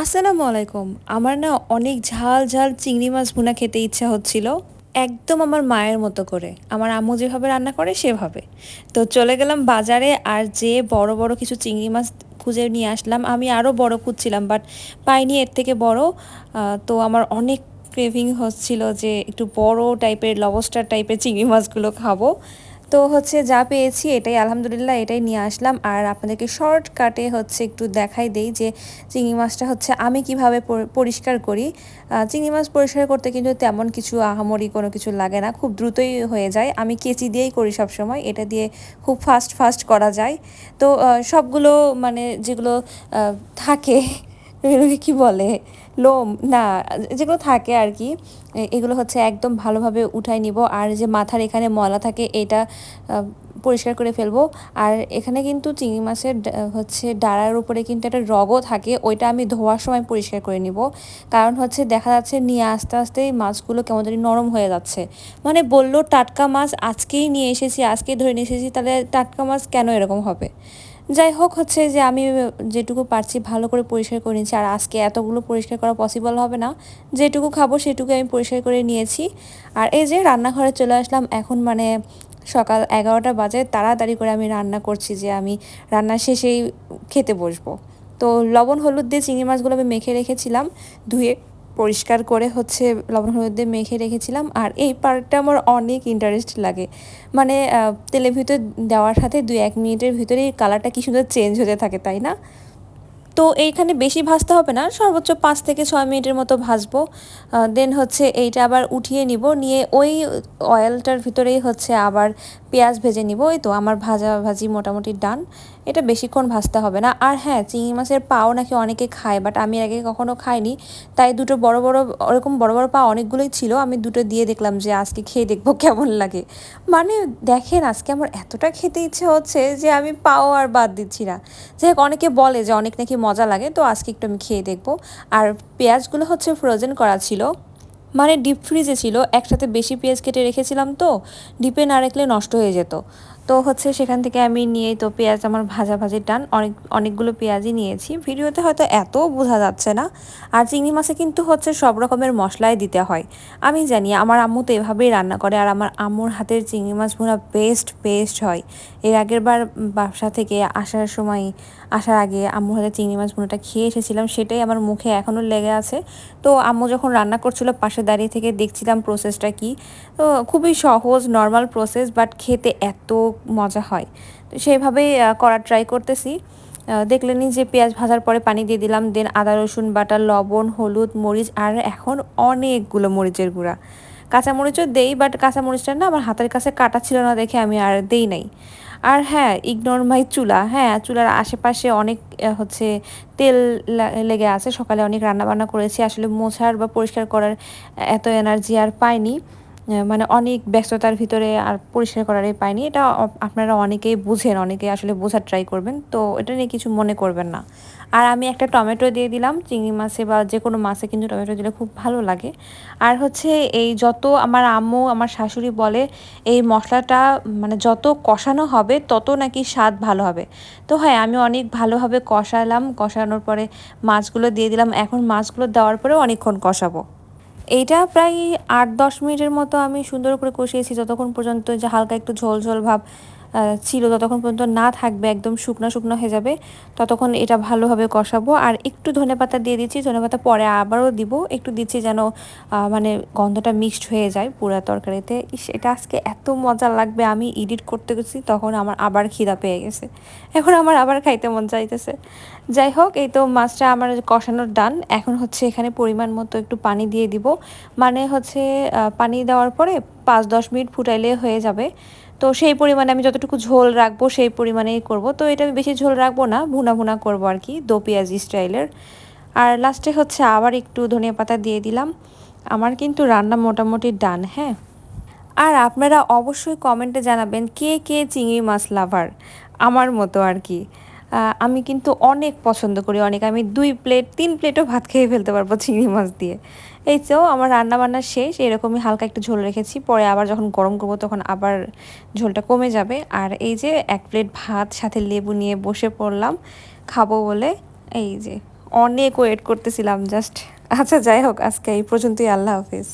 আসসালামু আলাইকুম। আমার না অনেক ঝাল ঝাল চিংড়ি মাছ ভুনা খেতে ইচ্ছা হচ্ছিল। একদম আমার মায়ের মতো করে। আমার আম্মু যেভাবে রান্না করে, সেভাবে। তো চলে গেলাম বাজারে আর যে বড় বড় কিছু চিংড়ি মাছ খুঁজে নিয়ে আসলাম। আমি আরও বড় খুঁজছিলাম বাট পাইনি। এর থেকে বড়। তো আমার অনেক ক্রেভিং হচ্ছিল যে একটু বড় টাইপের লবস্টার টাইপের চিংড়ি মাছগুলো খাব। তো হচ্ছে যা পেয়েছি এটাই আলহামদুলিল্লাহ, এটাই নিয়ে আসলাম। আর আপনাদেরকে শর্টকাটে হচ্ছে একটু দেখাই দেই যে চিংড়ি মাছটা হচ্ছে আমি কীভাবে পরিষ্কার করি। চিংড়ি মাছ পরিষ্কার করতে কিন্তু তেমন কিছু আহামরি কোনো কিছু লাগে না, খুব দ্রুতই হয়ে যায়। আমি কেচি দিয়েই করি সব সময় এটা দিয়ে খুব ফাস্ট ফাস্ট করা যায়। তো সবগুলো মানে যেগুলো থাকে এগুলোকে কি বলে? লোম, না, যেগুলো থাকে আর কি এগুলো হচ্ছে একদম ভালোভাবে উঠাই নিব। আর যে মাথার এখানে ময়লা থাকে, এটা পরিষ্কার করে ফেলব। আর এখানে কিন্তু চিংড়ি মাছের হচ্ছে ডাড়ার উপরে কিন্তু একটা রগও থাকে, ওইটা আমি ধোয়ার সময় পরিষ্কার করে নিব। কারণ হচ্ছে দেখা যাচ্ছে নিয়ে আস্তে আস্তেই মাছগুলো কেমন জানি নরম হয়ে যাচ্ছে। মানে বলল টাটকা মাছ আজকেই নিয়ে এসেছি আজকেই ধরে নিয়ে এসেছি, তাহলে টাটকা মাছ কেন এরকম হবে? যাই হোক হচ্ছে যে আমি যেটুকু পারছি ভালো করে পরিষ্কার করে নিয়েছি, আর আজকে এতগুলো পরিষ্কার করা পসিবল হবে না। যেটুকু খাব সেটুকু আমি পরিষ্কার করে নিয়েছি। আর এই যে রান্নাঘরে চলে আসলাম, এখন মানে সকাল এগারোটা বাজে, তাড়াতাড়ি করে আমি রান্না করছি যে আমি রান্না শেষেই খেতে বসবো। তো লবণ, হলুদ দিয়ে চিংড়ি মাছগুলো আমি মেখে রেখেছিলাম, ধুয়ে পরিষ্কার করে হচ্ছে লবণ হলুদে মেখে রেখেছিলাম। আর এই পার্টটা আমার অনেক ইন্টারেস্ট লাগে। মানে তেলের ভিতরে দেওয়ার সাথে দুই এক মিনিটের ভিতরেই কালারটা কি সুন্দর চেঞ্জ হতে থাকে, তাই না? তো এইখানে বেশি ভাজতে হবে না, সর্বোচ্চ পাঁচ থেকে ছয় মিনিটের মতো ভাজবো। দেন হচ্ছে এইটা আবার উঠিয়ে নিব, নিয়ে ওই অয়েলটার ভিতরেই হচ্ছে আবার পেঁয়াজ ভেজে নিব। ওই তো আমার ভাজা ভাজি মোটামুটি ডান এটা বেশিক্ষণ ভাজতে হবে না। আর হ্যাঁ চিংড়ি মাছের পাও নাকি অনেকে খায় বাট আমি আগে কখনো খাইনি। তাই দুটো বড় বড়, ওরকম বড় বড় পা অনেকগুলোই ছিল। আমি দুটো দিয়ে দেখলাম যে আজকে খেয়ে দেখব কেমন লাগে। মানে দেখেন, আজকে আমার এতটা খেতে ইচ্ছে হচ্ছে যে আমি পাও আর বাদ দিচ্ছি না। যাই অনেকে বলে যে অনেক নাকি মজা লাগে, তো আজকে একটু আমি খেয়ে দেখব। আর পেঁয়াজগুলো হচ্ছে ফ্রোজেন করা ছিল। মানে ডিপ ফ্রিজে ছিল, একসাথে বেশি পেঁয়াজ কেটে রেখেছিলাম তো, ডিপে না রাখলে নষ্ট হয়ে যেত। তো হচ্ছে সেখান থেকে আমি নিয়েই তো পেঁয়াজ আমার ভাজা ভাজির টান অনেক, অনেকগুলো পেঁয়াজই নিয়েছি। ভিডিওতে হয়তো এত বোঝা যাচ্ছে না। আর চিংড়ি মাছে কিন্তু হচ্ছে সব রকমের মশলাই দিতে হয়। আমি জানি আমার আম্মু তো এভাবেই রান্না করে আর আমার আম্মুর হাতের চিংড়ি মাছ ভুনা বেস্ট বেস্ট হয়। এর আগের বার বাসা থেকে আসার সময়, আসার আগে আম্মুর হাতে চিংড়ি মাছ ভুনাটা খেয়ে এসেছিলাম, সেটাই আমার মুখে এখনও লেগে আছে। তো আম্মু যখন রান্না করছিল পাশে দাঁড়িয়ে থেকে দেখছিলাম প্রসেসটা কি। তো খুবই সহজ নর্মাল প্রসেস বাট খেতে এত মজা হয়। তো সেইভাবেই করার ট্রাই করতেছি। আহ, দেখলেনই যে পেঁয়াজ ভাজার পরে পানি দিয়ে দিলাম দেন আদা রসুন বাটা লবণ হলুদ মরিচ আর এখন অনেকগুলো মরিচের গুঁড়া। কাঁচামরিচও দেই বাট কাঁচামরিচটা না আমার হাতের কাছে কাটা ছিল না দেখে আমি আর দেই নাই। আর হ্যাঁ ইগনোর মাই চুলা। হ্যাঁ চুলার আশেপাশে অনেক হচ্ছে তেল লেগে আছে। সকালে অনেক রান্না বান্না করেছি। আসলে মোছার বা পরিষ্কার করার এত এনার্জি আর পাইনি। মানে অনেক ব্যস্ততার ভিতরে আর পরিষ্কার করারই পাইনি। এটা আপনারা অনেকেই বুঝেন অনেকে আসলে বোঝার ট্রাই করবেন। তো এটা নিয়ে কিছু মনে করবেন না। আর আমি একটা টমেটো দিয়ে দিলাম, চিংড়ি মাছে বা যে কোনো মাছে কিন্তু টমেটো দিলে খুব ভালো লাগে। আর হচ্ছে এই যত আমার আম্মু, আমার শাশুড়ি বলে, এই মশলাটা মানে যত কষানো হবে, তত নাকি স্বাদ ভালো হবে। তো হ্যাঁ আমি অনেক ভালোভাবে কষালাম। কষানোর পরে মাছগুলো দিয়ে দিলাম। এখন মাছগুলো দেওয়ার পরেও অনেকক্ষণ কষাবো। এইটা প্রায় আট দশ মিনিটের মতো আমি সুন্দর করে কষিয়েছি, যতক্ষণ পর্যন্ত যে হালকা একটু ঝোল ঝোল ভাব ছিল, ততক্ষণ পর্যন্ত না থাকবে, একদম শুকনো শুকনো হয়ে যাবে, ততক্ষণ এটা ভালোভাবে কষাবো। আর একটু ধনেপাতা দিয়ে দিচ্ছি ধনেপাতা পরে আবারও দিব, একটু দিচ্ছি যেন মানে গন্ধটা মিক্সড হয়ে যায় পুরা তরকারিতে। এটা আজকে এত মজা লাগবে, আমি এডিট করতে গেছি, তখন আমার আবার খিদা পেয়ে গেছে। এখন আমার আবার খাইতে মন চাইতেছে। যাই হোক, এই তো মাছটা আমার কষানোর ডান এখন হচ্ছে এখানে পরিমাণ মতো একটু পানি দিয়ে দিব। মানে হচ্ছে পানি দেওয়ার পরে পাঁচ দশ মিনিট ফুটাইলে হয়ে যাবে। তো সেই পরিমাণে আমি যতটুকু ঝোল রাখব সেই পরিমাণেই করব। তো এটা আমি বেশি ঝোল রাখব না, ভুনা ভুনা করব আর কি, দো পেঁয়াজি স্টাইলের। আর লাস্টে হচ্ছে আবার একটু ধনিয়া পাতা দিয়ে দিলাম। আমার কিন্তু রান্না মোটামুটি ডান হ্যাঁ। আর আপনারা অবশ্যই কমেন্টে জানাবেন কে কে চিংড়ি মাছ লাভার আমার মতো আর কি। আমি কিন্তু অনেক পছন্দ করি, অনেক। আমি দুই প্লেট, তিন প্লেটও ভাত খেয়ে ফেলতে পারব চিংড়ি মাছ দিয়ে। এই তো আমার রান্না বান্না শেষ, এরকমই হালকা একটু ঝোল রেখেছি, পরে আবার যখন গরম করব তখন আবার ঝোলটা কমে যাবে। আর এই যে এক প্লেট ভাত, সাথে লেবু নিয়ে বসে পড়লাম, খাব বলে। এই যে, অনেক ওয়েট করতেছিলাম জাস্ট আচ্ছা যাই হোক, আজকে এই পর্যন্তই, আল্লাহ হাফিজ।